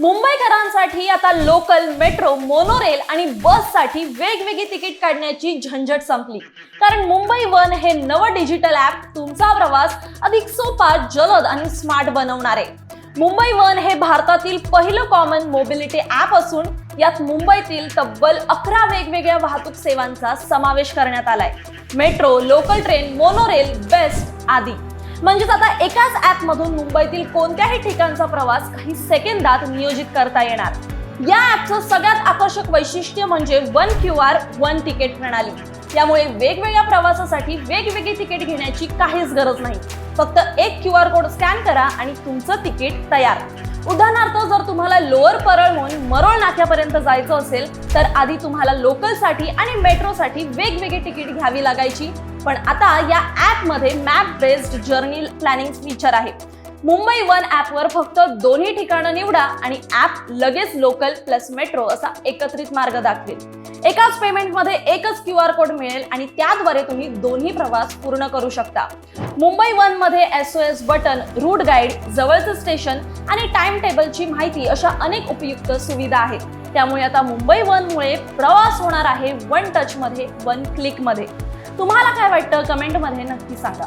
मुंबईकरांसाठी आता local metro monorail आणि बससाठी वेगवेगळी तिकीट काढण्याची झंझट संपली. कारण मुंबई वन हे नवं डिजिटल ॲप तुमचा प्रवास अधिक सोपा जलद आणि स्मार्ट बनवणार. आहे मुंबई वन हे भारतातील पहिलं कॉमन मोबिलिटी ॲप असून यात मुंबईतील तब्बल अकरा वेगवेगळ्या वाहतूक सेवांचा समावेश करण्यात आलाय. Metro local train monorail BEST आदी. म्हणजेच आता एकाच ॲपमधून मुंबईतील कोणत्याही ठिकाणचा प्रवास काही सेकंदात नियोजित करता येणार. या ॲपचं सगळ्यात आकर्षक वैशिष्ट्य म्हणजे one Q R one ticket प्रणाली. त्यामुळे वेगवेगळ्या प्रवासासाठी वेगवेगळी तिकीट घेण्याची काहीच गरज नाही. फक्त एक क्यू आर कोड स्कॅन करा आणि तुमचं तिकीट तयार. उदाहरणार्थ जर तुम्हाला लोअर परळहून मरोळ नाक्यापर्यंत जायचं असेल तर आधी तुम्हाला लोकलसाठी आणि मेट्रोसाठी वेगवेगळी तिकीट घ्यावी लागायची. पण आता या ॲपमध्ये map based journey planning feature आहे. मुंबई वन ॲपवर फक्त दोन्ही ठिकाणं निवडा आणि ॲप लगेच लोकल प्लस मेट्रो असा एकत्रित मार्ग दाखवेल. एकाच पेमेंटमध्ये एकच क्यू आर कोड मिळेल आणि त्याद्वारे तुम्ही दोन्ही प्रवास पूर्ण करू शकता. मुंबई वनमध्ये S O S button route guide जवळचं स्टेशन आणि टाइम टेबलची माहिती अशा अनेक उपयुक्त सुविधा आहेत. त्यामुळे आता मुंबई वनमुळे प्रवास होणार आहे वन टच मध्ये वन क्लिकमध्ये तुम्हाला काय वाटतं? कमेंटमध्ये नक्की सांगा.